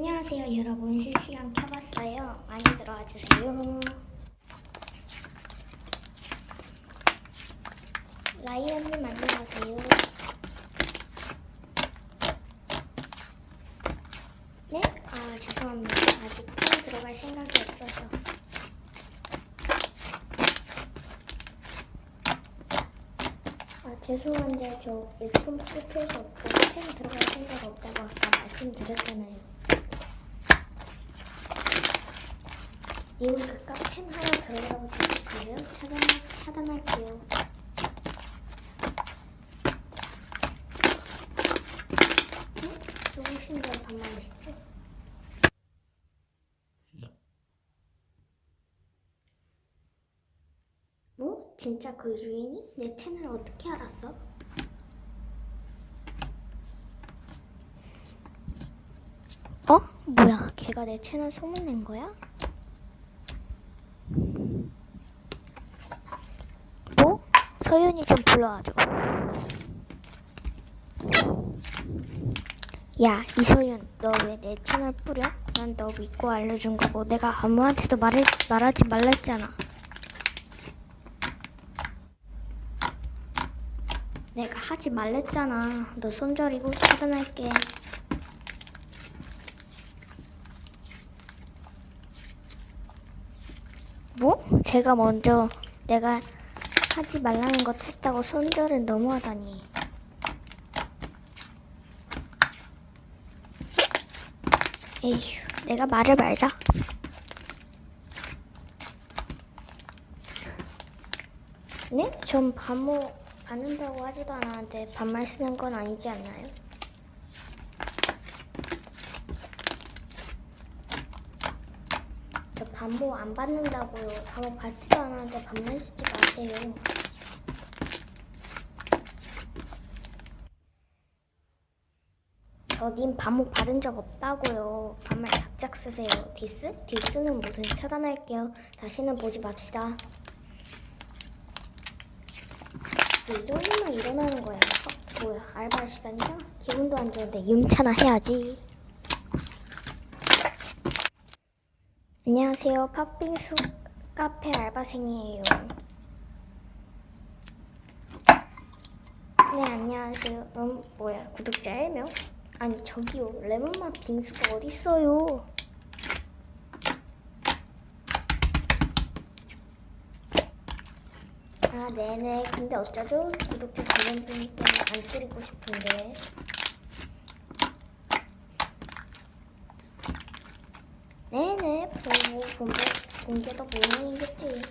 안녕하세요 여러분. 실시간 켜봤어요. 많이 들어와 주세요. 라이언님 안녕하세요. 네? 아 죄송합니다. 아직 팬 들어갈 생각이 없어서. 아 죄송한데 저 오픈 스페이스 없고 팬 들어갈 생각 없다고 아까 말씀드렸잖아요 이거 그깟 펜 하나 들어가라고 주실까요? 차단, 차단할게요. 응? 누구신데 반말하시지? 뭐? 진짜 그 유인이? 내 채널 어떻게 알았어? 어? 뭐야? 걔가 내 채널 소문낸 거야? 뭐? 서윤이 좀 불러와줘. 야, 이서윤, 너 왜 내 채널 뿌려? 난 너 믿고 알려준 거고 내가 아무한테도 말을, 말하지 말랬잖아. 내가 하지 말랬잖아. 너 손절이고 차단할게. 뭐? 제가 먼저 내가 하지 말라는 것 했다고 손절은 너무하다니. 에휴, 내가 말을 말자. 네? 전 반모 받는다고 하지도 않았는데 반말 쓰는 건 아니지 않나요? 저 반모 안 받는다고요. 반모 받지도 않았는데 쓰지 마세요. 저님 반모 받은 적 없다고요. 반말 작작 쓰세요. 디스? 디스는 무슨 차단할게요. 다시는 보지 맙시다. 왜 이런 일만 일어나는 거야? 어, 뭐야 알바 시간이야? 기분도 안 좋은데 윤차나 해야지. 안녕하세요. 팥빙수 카페 알바생이에요. 네, 안녕하세요. 넌 뭐야? 구독자 1명? 아니, 저기요. 레몬맛 빙수가 어딨어요? 아, 네네. 근데 어쩌죠? 구독자 관련분 때문에 안 줄이고 싶은데. 네네. 뭐, 공개, 공개도 모양이겠지.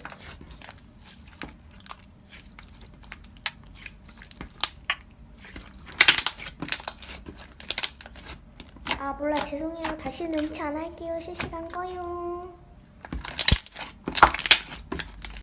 아, 몰라. 죄송해요. 다시는 음치 안 할게요. 실시간 거요.